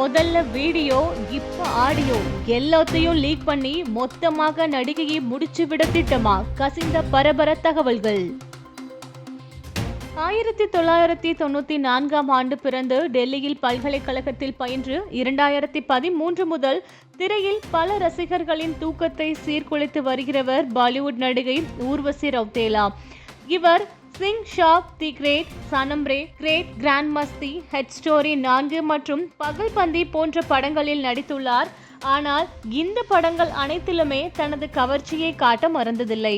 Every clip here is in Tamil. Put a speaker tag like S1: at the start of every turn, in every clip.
S1: முதல்ல வீடியோ இப்போ ஆடியோ எல்லாத்தையும் லீக் பண்ணி மொத்தமாக நடிகையை முடிச்சு விட திட்டமா? கசிந்த பரபர தகவல்கள். ஆயிரத்தி தொள்ளாயிரத்தி தொண்ணூத்தி நான்காம் ஆண்டு பிறந்து டெல்லியில் பல்கலைக்கழகத்தில் பயின்று இரண்டாயிரத்தி பதிமூன்று முதல் திரையில் பல ரசிகர்களின் தூக்கத்தை சீர்குலைத்து வருகிறவர் பாலிவுட் நடிகை ஊர்வசி ரவுத்தேலா. இவர் Singh Saab the great Sanamre great grand Masti hate story நான்கு மற்றும் பகல் பந்தி போன்ற படங்களில் நடித்துள்ளார். ஆனால் இந்த படங்கள் அனைத்திலுமே தனது கவர்ச்சியை காட்ட மறந்ததில்லை.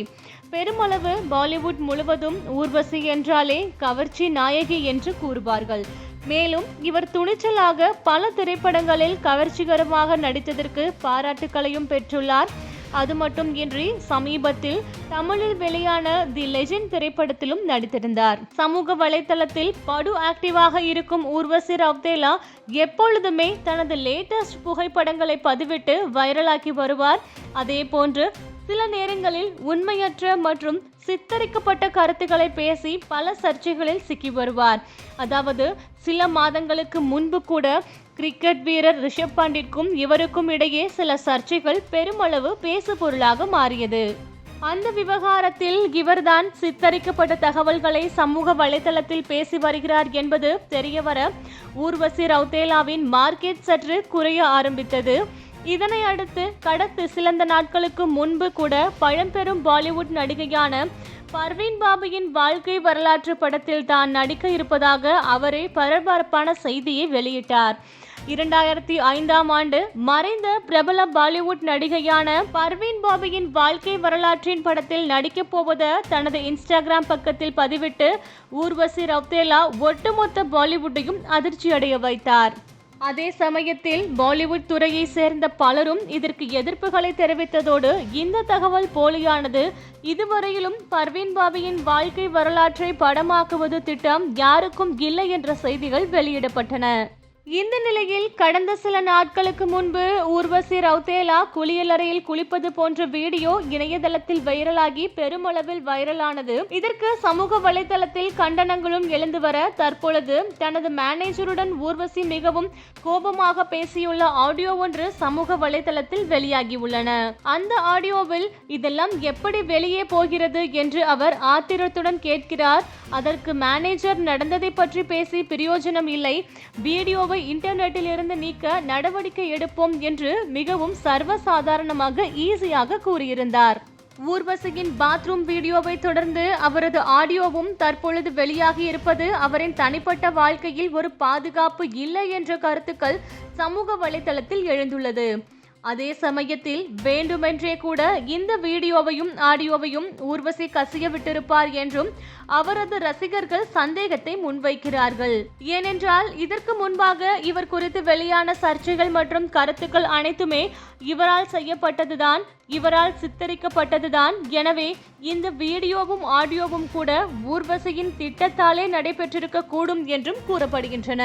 S1: பெருமளவு பாலிவுட் முழுவதும் ஊர்வசி என்றாலே கவர்ச்சி நாயகி என்று கூறுவார்கள். மேலும் இவர் துணிச்சலாக பல திரைப்படங்களில் கவர்ச்சிகரமாக நடித்ததற்கு பாராட்டுக்களையும் பெற்றுள்ளார். அது மட்டும் இன்றி சமீபத்தில் தமிழில் வெளியான தி லெஜெண்ட் திரைப்படத்திலும் நடித்திருந்தார். சமூக வலைத்தளத்தில் படு ஆக்டிவாக இருக்கும் ஊர்வசி ரவ்தேலா எப்பொழுதுமே தனது லேட்டஸ்ட் புகைப்படங்களை பதிவிட்டு வைரலாக்கி வருவார். அதே போன்று சில நேரங்களில் உண்மையற்ற மற்றும் சித்தரிக்கப்பட்ட கருத்துக்களை பேசி பல சர்ச்சைகளில் சிக்கி வருவார். அதாவது சில மாதங்களுக்கு முன்பு கூட கிரிக்கெட் வீரர் ரிஷப் பாண்டிற்கும் இவருக்கும் இடையே சில சர்ச்சைகள் பெருமளவு பேசு பொருளாக மாறியது. அந்த விவகாரத்தில் இவர்தான் சித்தரிக்கப்பட்ட தகவல்களை சமூக வலைதளத்தில் பேசி வருகிறார் என்பது தெரியவர ஊர்வசி ரவுத்தேலாவின் மார்க்கெட் சற்று குறைய ஆரம்பித்தது. இதனை அடுத்து கடத்து சிலந்த நாட்களுக்கு முன்பு கூட பழம்பெரும் பாலிவுட் நடிகையான பர்வீன் பாபுவின் வாழ்க்கை வரலாற்று படத்தில் தான் நடிக்க இருப்பதாக அவரே பரபரப்பான செய்தியை வெளியிட்டார். இரண்டாயிரத்தி ஐந்தாம் ஆண்டு மறைந்த பிரபல பாலிவுட் நடிகையான பர்வீன் பாபியின் வாழ்க்கை வரலாற்றின் படத்தில் நடிக்கப் போவத தனது இன்ஸ்டாகிராம் பக்கத்தில் பதிவிட்டு ஊர்வசி ரவ்தேலா ஒட்டுமொத்த பாலிவுட்டையும் அதிர்ச்சியடைய வைத்தார். அதே சமயத்தில் பாலிவுட் துறையை சேர்ந்த பலரும் இதற்கு எதிர்ப்புகளை தெரிவித்ததோடு இந்த தகவல் போலியானது இதுவரையிலும் பர்வீன் பாபியின் வாழ்க்கை வரலாற்றை படமாக்குவது திட்டம் யாருக்கும் இல்லை என்ற செய்திகள் வெளியிடப்பட்டன. இந்த நிலையில் கடந்த சில நாட்களுக்கு முன்பு ஊர்வசி ரவுத்தேலா குளியலறையில் குளிப்பது போன்ற வீடியோ இணையதளத்தில் வைரலாகி பெருமளவில் வைரலானது. இதற்கு சமூக வலைதளத்தில் கண்டனங்களும் எழுந்து வர தற்பொழுது தனது மேனேஜருடன் ஊர்வசி மிகவும் கோபமாக பேசியுள்ள ஆடியோ ஒன்று சமூக வலைதளத்தில் வெளியாகியுள்ளன. அந்த ஆடியோவில் இதெல்லாம் எப்படி வெளியே போகிறது என்று அவர் ஆத்திரத்துடன் கேட்கிறார். அதற்கு மேனேஜர் நடந்ததை பற்றி பேசி பிரயோஜனம் இல்லை. வீடியோவை இன்டர்நெட்டில் இருந்து நீக்க நடவடிக்கை எடுப்போம் என்று மிகவும் சர்வசாதாரணமாக ஈஸியாக கூறியிருந்தார். ஊர்வசியின் பாத்ரூம் வீடியோவை தொடர்ந்து அவரது ஆடியோவும் தற்பொழுது வெளியாகி இருப்பது அவரின் தனிப்பட்ட வாழ்க்கையில் ஒரு பாதுகாப்பு இல்லை என்ற கருத்துக்கள் சமூக வலைதளத்தில் எழுந்துள்ளது. அதே சமயத்தில் வேண்டுமென்றே கூட இந்த வீடியோவையும் ஆடியோவையும் ஊர்வசி கசிய விட்டிருப்பார் என்றும் அவரது ரசிகர்கள் சந்தேகத்தை முன்வைக்கிறார்கள். ஏனென்றால் இதற்கு முன்பாக இவர் குறித்து வெளியான சர்ச்சைகள் மற்றும் கருத்துக்கள் அனைத்துமே இவரால் செய்யப்பட்டதுதான் இவரால் சித்தரிக்கப்பட்டதுதான். எனவே இந்த வீடியோவும் ஆடியோவும் கூட ஊர்வசியின் திட்டத்தாலே நடைபெற்றிருக்க கூடும் என்றும் கூறப்படுகின்றன.